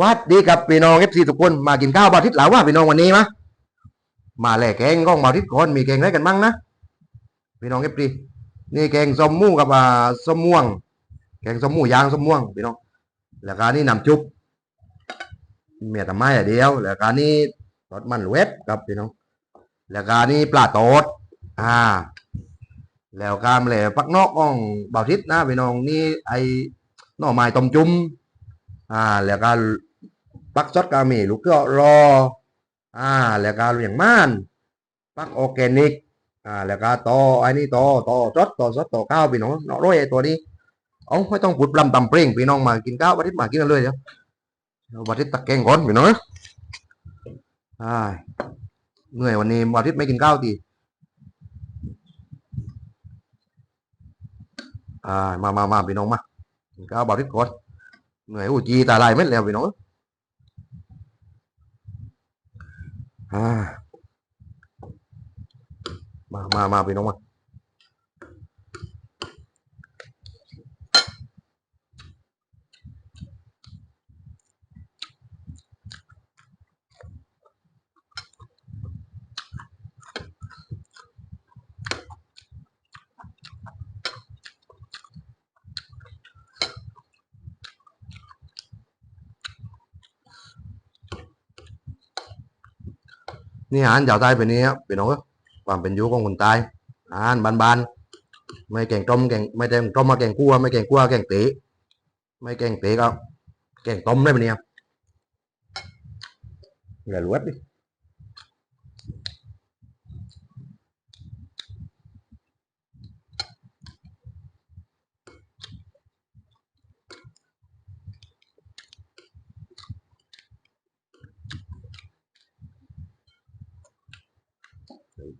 วัดดีกับพี่น้องเอฟซีทุกคนมากินข้าวบาทิตหลาว่าพี่น้องวันนี้มะมาแหล่แกงก้องบาทิตก่อนมีแกงอะไรกันบ้างนะพี่น้องเอฟซีนี่แกงส้มมูกับอ่าส้มม่วง แกงส้มมูยางส้มม่วงพี่น้องแล้วก็นี่น้ำจุ๊บเมียทำไมอะเดียว แล้วก็นี่รสมันเวทครับพี่น้อง แล้วก็นี่ปลาโตดอ่า แล้วก็มาแหล่ปักนอกก้องบาทิตนะพี่น้องนี่ไอ้หน่อไม้ต้มจุ่ม อ่า แล้วก็ปักซดก็มีลูกเกือรอ อ่า แล้วก็อย่างม่านปักออร์แกนิก อ่า แล้วก็ต่อไอ้นี่ต่อต่อซดต่อซดต่อข้าวพี่น้องเนาะร้อยตัวนี้เอ๋อไม่ต้องพูดปลำตำเปร่งพี่น้องมากินข้าววันนี้มากินกันเลยเดี๋ยวเอาวันนี้ตะแกงก่อนพี่น้องอ่าเหนื่อยวันนี้วันนี้ไม่กินข้าวดีอ่ามามามาพี่น้องมากินข้าววันนี้ก่อน เหนื่อยอูจีตาลายเม็ดแล้วพี่น้องอ่ามามามาพี่น้องมา นี่อาหารชาวใต้เป็นนี้ครับเป็น้องความเป็นยุของคนใต้อาหารบานๆไม่แกงต้มแกงไม่แกงต้มมาแกงคั่วไม่แกงคั่วแกงตีไม่แกงตีก็แกงต้มได้ปะเนี่ยอย่าลวดดิ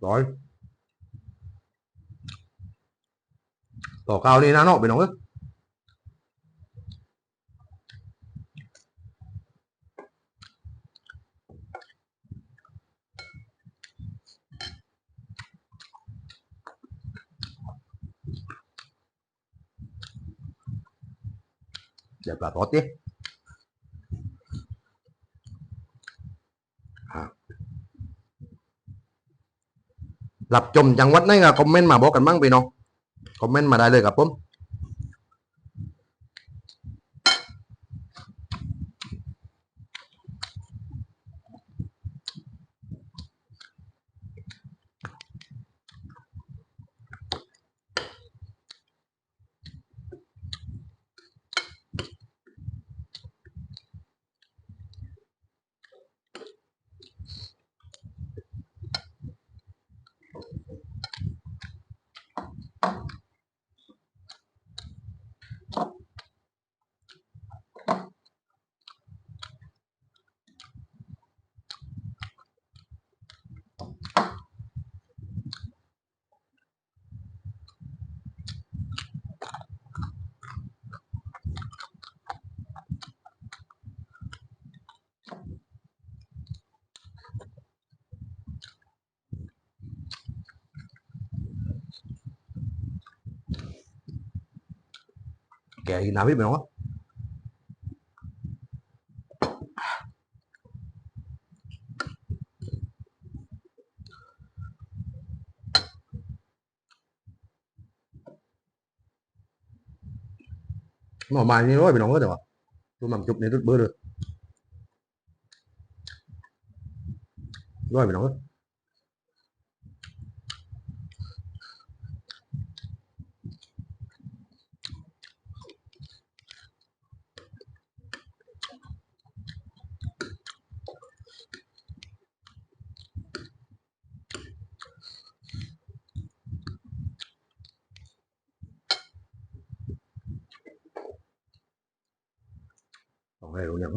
ร้อยต่อข้าวนี่นะเนาะพี่น้องเอ้ยเดี๋ยวปลาทอดดิอะ หลับจมจังหวัดไหนก็คอมเมนต์มาบอกกันบ้างพี่น้องคอมเมนต์มาได้เลยครับผม แกกินน้ำพี่พี่น้องหน่อไม้นี่ร้อยพี่น้อง ก็เดี๋ยว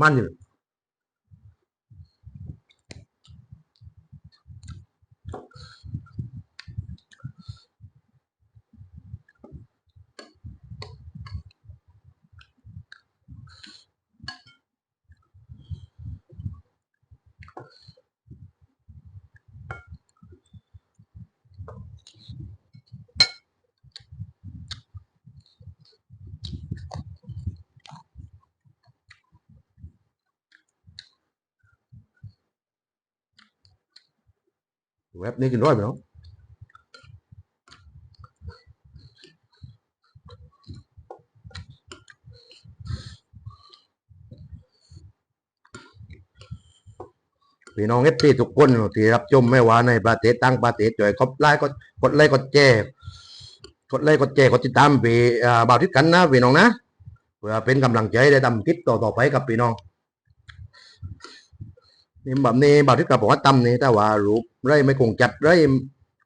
นาะพี่น้องเอฟซีทุกคนที่รับชมไม่ว่าในประเทศต่างประเทศจ่อยกดไลค์กดไลค์กดแชร์กดไลค์กดแชร์กดติดตามพี่อ่าบ่าวทิศกันนะพี่น้องนะเพื่อเป็นกำลังใจได้ทำคลิปต่อๆไปกับพี่น้องนี่แบบนี้บ่าวที่กลับบอกว่าตำนี่แต่ว่ารูป ไรไม่คงจัดไร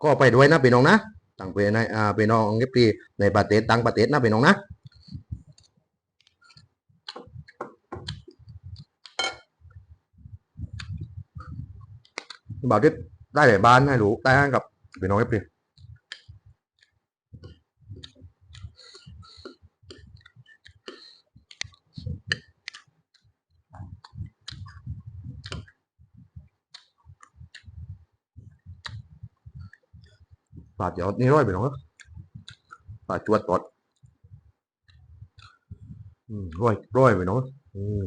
ก็ไปด้วยนะพี่น้องนะต่างไปในอ่าพี่น้องเอฟซีในประเทศต่างประเทศนะพี่น้องนะบ่าวที่ได้หลายบ้านให้รู้ได้กับพี่น้องเอฟซี ปาดยอดนี่ร้อยพี่น้องนะปาดจวดตอดร้อยร้อยพี่น้องอืม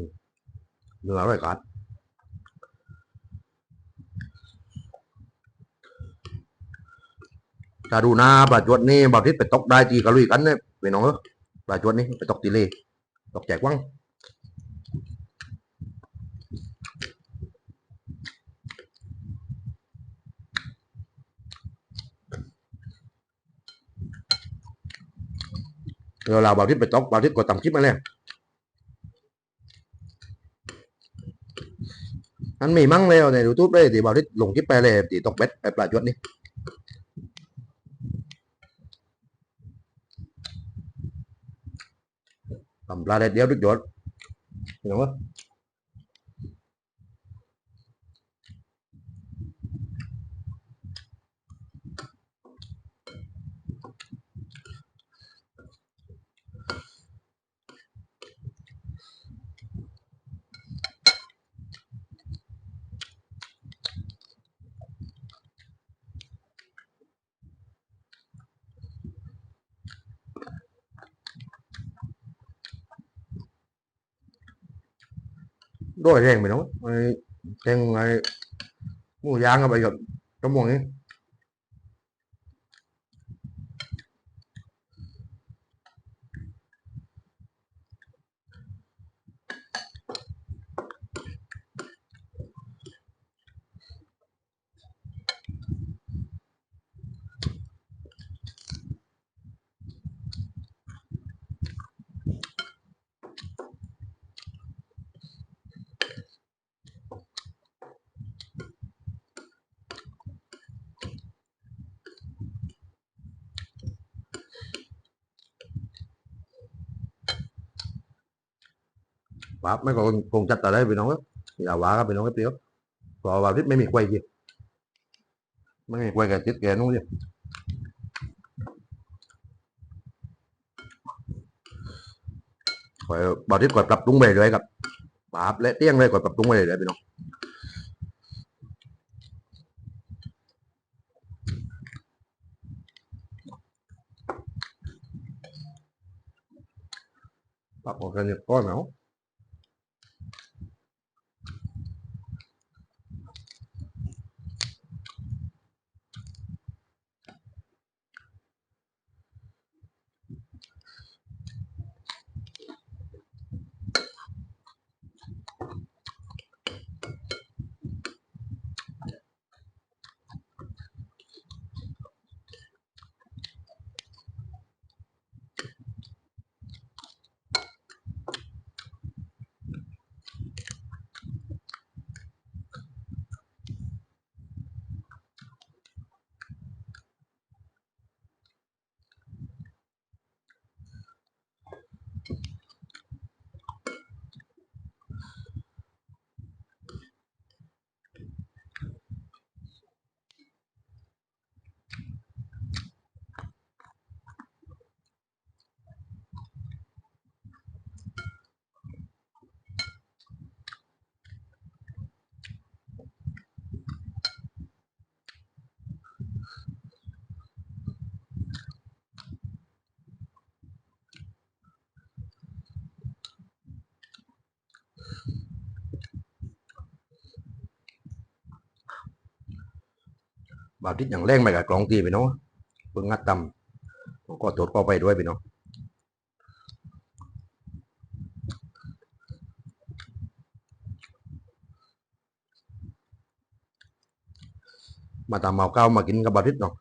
เนื้อร้อยกัดถ้าดูหน้าปลาจวดนี่บางทีไปตกได้ทีกะลุยกันเนี่ยพี่น้องเออปลาจวดนี่ไปตกตีเล่ตกแจกวัง เดี๋ยวเราบางทีไปตกบางทีก็ต่ำคลิปมาแล้วอันมีมั่งเลยในยูทูบเลยที่บางทีลงคลิปไปเลยตีตกเบ็ดไปปลาจวดนี่ทำปลาแดดเดียวทุกหยดเห็นไหม ด้วยแรงไปเนาะไอ้แรงไอ้หมูย่างกับไปกับกระมวงนี้ ปั๊บไม่ก็คงจัดแต่ได้ไปน้องอย่าว่ากันไปน้องก็เปียวพราะว่าทิศไม่มีควายจีไม่มีควายกับทิศแกนู้นเลยคอยบอกทิศคอยปรับปรุงไปเลยครับปับและเตี้ยงเลยคอยปรับปรุงไปเลยพี่น้องปรับออกกันเนี่ยก้อนเนาะ บาวทิศอย่างแรงไปกับกลองตีไปเนาะเพิ่งงัดตำก็ตรวจก็ไปด้วยไปเนาะมาตามเมาเก้ามากินกับบาวทิศเนาะ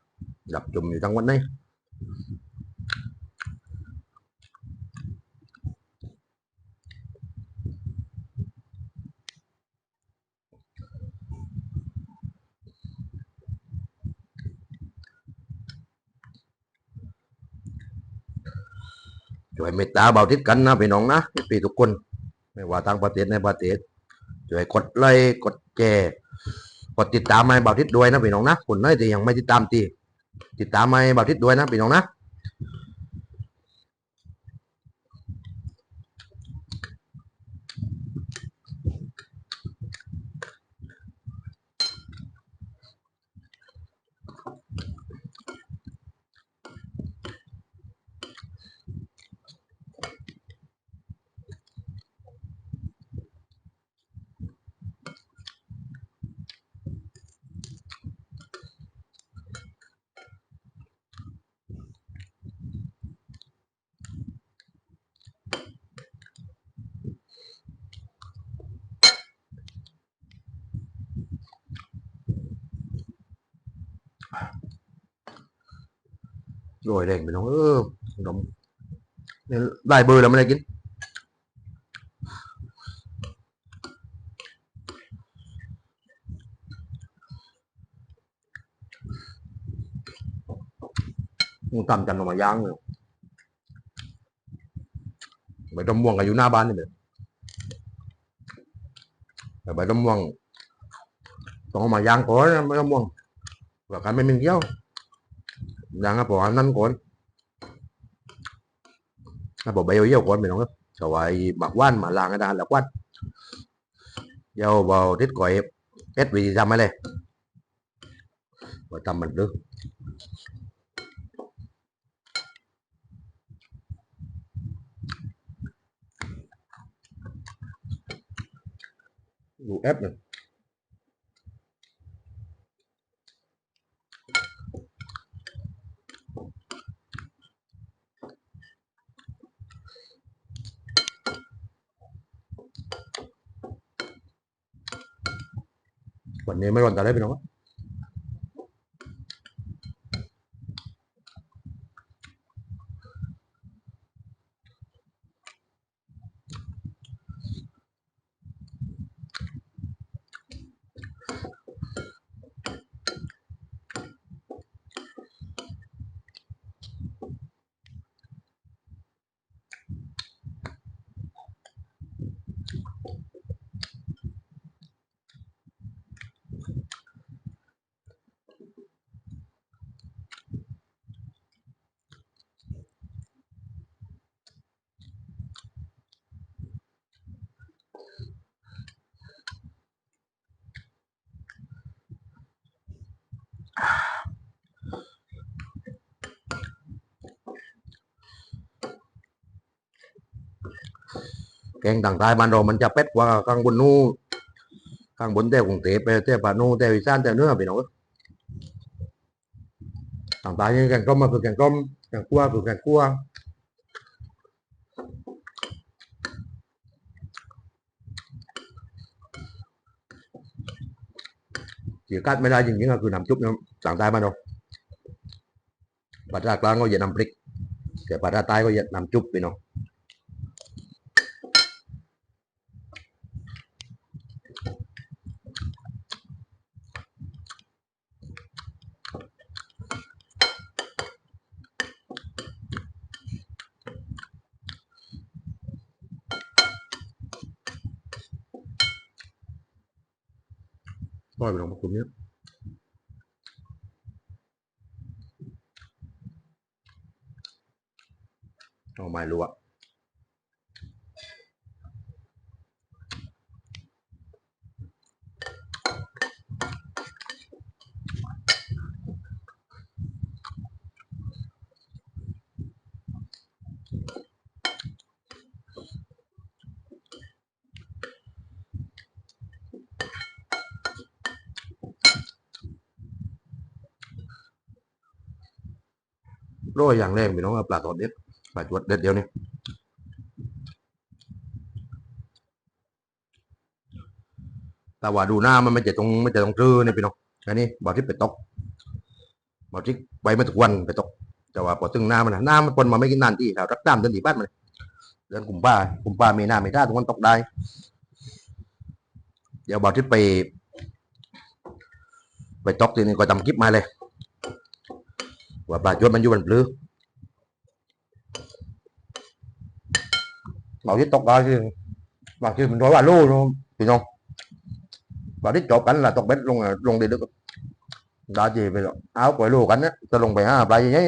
ดับจุ่มอยู่ทั้งวันนี้ ช่วยเมตตาเบาทิศกันนะพี่น้องนะพี่ทุกคน ไม่ว่าทางประเทศในประเทศช่วยกดไลค์กดแชร์กดติดตามมาเบาทิศด้วยนะพี่น้องนะคนไหนที่ยังไม่ติดตามตีติดตามมาเบาทิศด้วยนะพี่น้องนะ โรยแรงพี่น้องเออนมนี่ได้เบอร์แล้วไม่ได้กินมึงตำจันออกมาย่างเลยใบดมม่วงก็อยู่หน้าบ้านนี่เลยแต่ใบดมม่วงต้องเอามาย่างก่อนใบดมม่วงเผื่อใครไม่มีเกี้ยว ย่างครับผมอันนั้นก่อนถ้าบอกใบเยี่ยวก่อนไปน้องครับแต่ว่าไอ้หมักว่านหมาลางก็ได้หลักว่านเยี่ยวเบาทิศก่อยเอ็ดวีทำมาเลยว่าทำมันดึกดูแอปหนึ่ง วันนี้ไม่รอนแต่ได้พี่น้อง แกงต่างใต้บ้านเรามันจะเป็ดกว่าข้างบนนู้ข้างบนแต่กรุงเทพไปแต่ปานู้แต่วิสานแต่เนื้อพี่น้องต่างใต้นี่แกงก้มมาคือแกงก้มแกงคั่วคือแกงคั่วเสียกัดไม่ได้จริงๆก็คือน้ำจุ๊บนะต่างใต้บ้านเราภาษากลางก็อย่าน้ำพริกแต่ภาษาใต้ก็อย่าน้ำจุ๊บพี่น้ ป้อยไปลงมาคุมเนี้ยเอาไม้รู้อ โรยอย่างแรงพี่น้องเอาปลาตอดเด็ดปลาจวดเด็ดเดียวนี่แต่ว่าดูหน้ามันไม่จะตรงไม่จะตรงตื้อเนี่ยพี่น้องอันนี้บ่อที่ไปตกบ่อที่ไปมาทุกวันไปตกแต่ว่าพอตึงหน้ามันนะหน้ามันปนมาไม่กินนานที่แถวรักตามเดินที่บ้านมันเดินกลุ่มป้ากลุ่มป้ามีหน้าไมีท่าทุกคนตกได้ เดี๋ยวบ่อที่ไป ไปตกทีนี้ก็ทำคลิปมาเลย ว่าบาจวดมันอยู่บนปลือบากที่ตกก็คือบางทีมันร้อยว่าลูกพี่น้องบางที่จบกันละตกเบ็ดลงลงเดือดดาจีไปหรอเอาไปลูกกันเนี้ยจะลงไปห้าปลายยังไง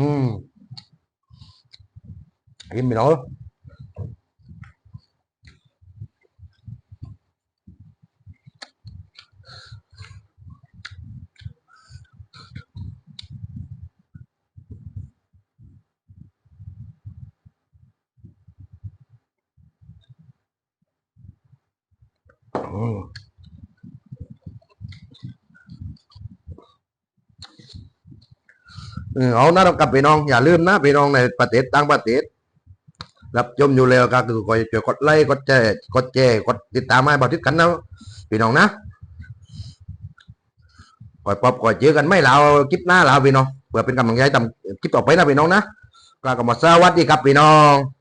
นะ เรากลับพี่น้อง อย่าลืมนะพี่น้องในประเทศต่างประเทศรับชมอยู่แล้วก็คือคอยช่วยกดไลค์กดแชร์กดแชร์กดติดตามให้บอทิศกันนะพี่น้องนะคอยปอบคอยเจอกันไม่เราคลิปหน้าเราพี่น้องเพื่อเป็นกำลังใจทำคลิปต่อไปนะพี่น้องนะกล่าวกับมาสวัสดีครับพี่น้อง